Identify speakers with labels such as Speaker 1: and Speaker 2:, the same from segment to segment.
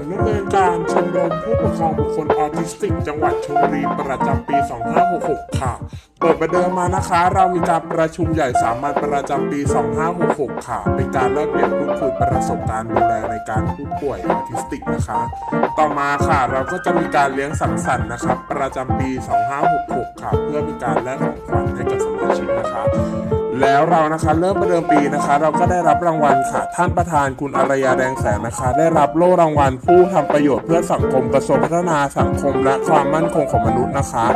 Speaker 1: ลดำเนินการชมรมผู้ปกครองบุคคลออทิสติก จังหวัดชลบุรีประจำปี 2566 ค่ะ เปิดประเดิมมานะคะ เรามีการประชุมใหญ่สามัญประจำปี 2566 ค่ะ เป็นการแลกเปลี่ยนพูดคุยประสบการณ์ดูแลในการผู้ป่วยออทิสติกนะคะ ต่อมาค่ะเราก็จะมีการเลี้ยงสังสรรค์นะครับ ประจำปี 2566 ค่ะ เพื่อเป็นการแลกของขวัญให้กับสมาชิกนะคะแล้วเรานะคะเริ่มประเดิมปีนะคะ เราก็ได้รับรางวัลค่ะ ท่านประธานคุณอารยาแดงแสนนะคะ ได้รับโล่รางวัลผู้ทำประโยชน์เพื่อสังคมกระทรวงพัฒนาสังคมและความมั่นคงของมนุษย์นะคะ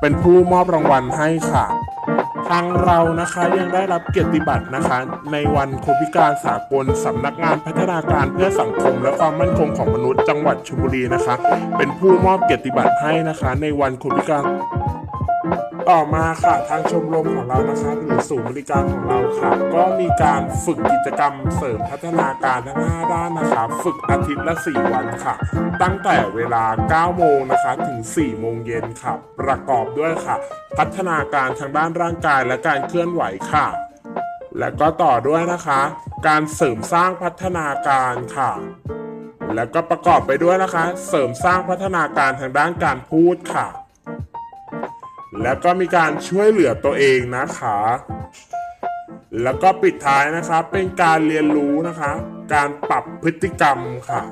Speaker 1: เป็นผู้มอบรางวัลให้ค่ะ ทางเรานะคะยังได้รับเกียรติบัตรนะคะ ในวันคนพิการสากลสำนักงานพัฒนาการเพื่อสังคม และความมั่นคงของมนุษย์จังหวัดชลบุรีนะคะ เป็นผู้มอบเกียรติบัตรให้นะคะ ในวันคนพิการ ต่อมาค่ะทางชมรมของเรานะคะหรือศูนย์บริการของเราค่ะ ก็มีการฝึกกิจกรรมเสริมพัฒนาการทั้ง5ด้านนะคะ ฝึกอาทิตย์ละ 4 วันค่ะ ตั้งแต่เวลา 9 โมงนะคะถึง 4 โมงเย็นค่ะ ประกอบด้วยค่ะ พัฒนาการทางด้านร่างกายและการเคลื่อนไหวค่ะ และก็ต่อด้วยนะคะ การเสริมสร้างพัฒนาการค่ะแล้วก็ประกอบไปด้วยนะคะ เสริมสร้างพัฒนาการทางด้านการพูดค่ะ แล้วก็มีการช่วยเหลือตัวเองนะคะ แล้วก็ปิดท้ายนะคะเป็นการเรียนรู้นะคะ การปรับพฤติกรรมค่ะ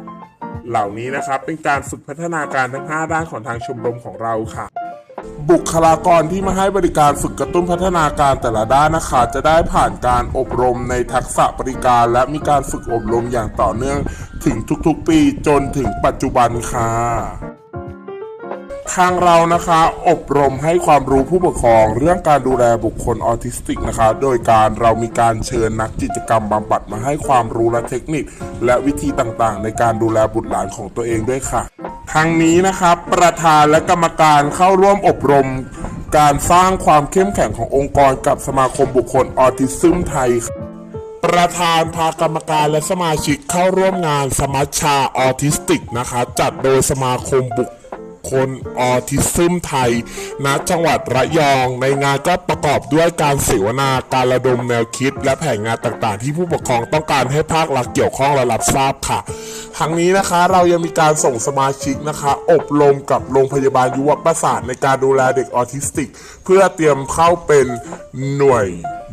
Speaker 1: เหล่านี้นะคะเป็นการฝึกพัฒนาการทั้ง 5 ด้านของทางชมรมของเราค่ะ บุคลากรที่มาให้บริการฝึกกระตุ้นพัฒนาการแต่ละด้านนะคะ จะได้ผ่านการอบรมในทักษะบริการ และมีการฝึกอบรมอย่างต่อเนื่องถึงทุกๆปีจนถึงปัจจุบันค่ะ ทางเรานะคะอบรมให้ความรู้ผู้ปกครอง เรื่องการดูแลบุคคลออทิสติกนะคะ โดยการเรามีการเชิญนักกิจกรรมบำบัดมาให้ความรู้และเทคนิค และวิธีต่างๆ ในการดูแลบุตรหลานของตัวเองด้วยค่ะทางนี้นะครับประธานและกรรมการเข้าร่วมอบรม การสร้างความเข้มแข็งขององค์กรกับสมาคมบุคคลออทิซึมไทยประธานพากรรมการและสมาชิกเข้าร่วมงานสมัชชาออทิสติกนะคะ จัดโดยสมาคมบุค คลออทิซึมไทยณจังหวัดระยอง ในงานก็ประกอบด้วยการเสวนาการระดมแนวคิด และแผนงานต่างๆ ที่ผู้ปกครองต้องการให้ภาครัฐเกี่ยวข้องและรับทราบค่ะทั้งนี้นะคะเรายังมีการส่งสมาชิกนะคะ อบรมกับโรงพยาบาลยุวประสาทในการดูแลเด็กออทิสติก เพื่อเตรียมเข้าเป็นหน่วย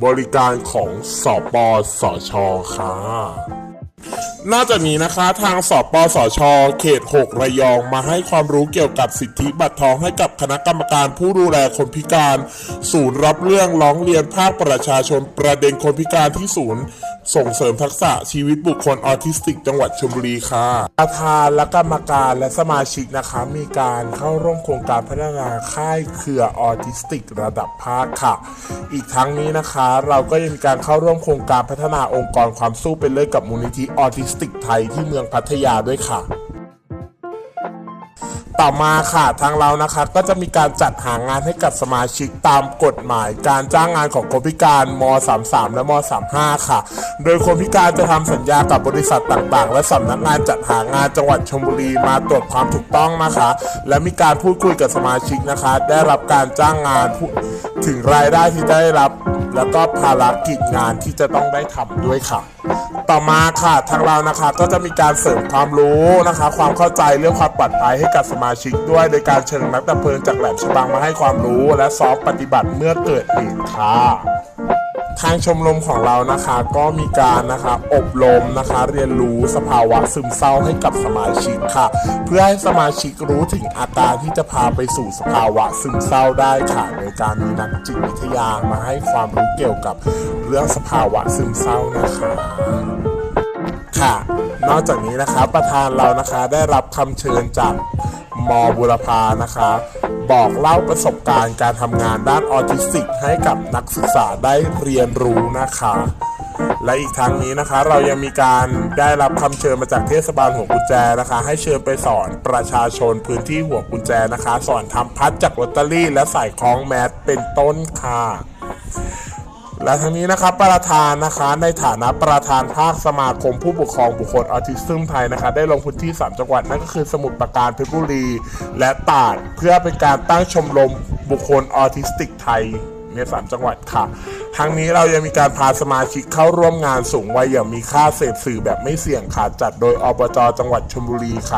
Speaker 1: บริการของสอปสอชค่ะ นอกจากนี้นะคะทางสปสช เขต 6 ระยองมาให้ความรู้เกี่ยวกับสิทธิบัตรทองให้กับคณะกรรมการผู้ดูแลคนพิการ ศูนย์รับเรื่องร้องเรียนภาคประชาชนประเด็นคนพิการที่ศูนย์ ส่งเสริมทักษะชีวิตบุคคลออทิสติก จังหวัดชลบุรีค่ะประธานและกรรมการและสมาชิกนะคะมีการเข้าร่วมโครงการพัฒนาค่ายเครือออทิสติก ระดับภาคค่ะ อีกทั้งนี้นะคะ เราก็ยังมีการเข้าร่วมโครงการพัฒนาองค์กรความสู้เป็นเลิศกับมูลนิธิออทิสติกไทยที่เมืองพัทยาด้วยค่ะ ต่อมาค่ะทางเรานะคะก็จะมีการจัดหางานให้กับสมาชิกตามกฎหมาย การจ้างงานของคนพิการม 33 และม 35 ค่ะ โดยคนพิการจะทำสัญญากับบริษัทต่างๆ และสำนักงานจัดหางานจังหวัดชลบุรีมาตรวจความถูกต้องนะคะ และมีการพูดคุยกับสมาชิกนะคะ ได้รับการจ้างงานถึงรายได้ที่ได้รับแล้วก็ภารกิจงานที่จะต้องได้ทำด้วยค่ะ ต่อมาค่ะ ทางเรานะคะก็จะมีการเสริมความรู้นะคะ ความเข้าใจเรื่องความปลอดภัยให้กับสมาชิกด้วย โดยการเชิญนักดับเพลิงจากแหลมฉบังมาให้ความรู้ และซ้อมปฏิบัติเมื่อเกิดเหตุค่ะ ทางชมรมของเรานะคะก็มีการนะคะอบรมนะคะเรียนรู้สภาวะซึมเศร้าให้กับสมาชิกค่ะ เพื่อให้สมาชิกรู้ถึงอาการที่จะพาไปสู่สภาวะซึมเศร้าได้ค่ะโดยการมีนักจิตวิทยามาให้ความรู้เกี่ยวกับเรื่องสภาวะซึมเศร้านะคะ ค่ะ นอกจากนี้นะคะประธานเรานะคะได้รับคำเชิญจากมบุรพานะคะ บอกเล่าประสบการณ์การทำงานด้านออทิสติก ให้กับนักศึกษาได้เรียนรู้นะคะ และอีกทั้งนี้นะคะ เรายังมีการได้รับคำเชิญมาจากเทศบาลหัวกุญแจนะคะ ให้เชิญไปสอนประชาชนพื้นที่หัวกุญแจนะคะ สอนทำพัดจากลอตเตอรี่และใส่คล้องแมสเป็นต้นค่ะ และทั้งนี้นะครับประธานนะคะในฐานะประธานภาคสมาคมผู้ปกครองบุคคลออทิสซึมไทยนะคะได้ลงพื้นที่ 3 จังหวัดนั่นก็คือสมุทรปราการเพชรบุรี และตราดเพื่อเป็นการตั้งชมรมบุคคลออทิสติกไทยในสามจังหวัดค่ะ ทั้งนี้เรายังมีการพาสมาชิกเข้าร่วมงานสูงวัยอย่างมีค่าเสพสื่อแบบไม่เสี่ยงค่ะจัดโดยอบจจังหวัดชลบุรีค่ะ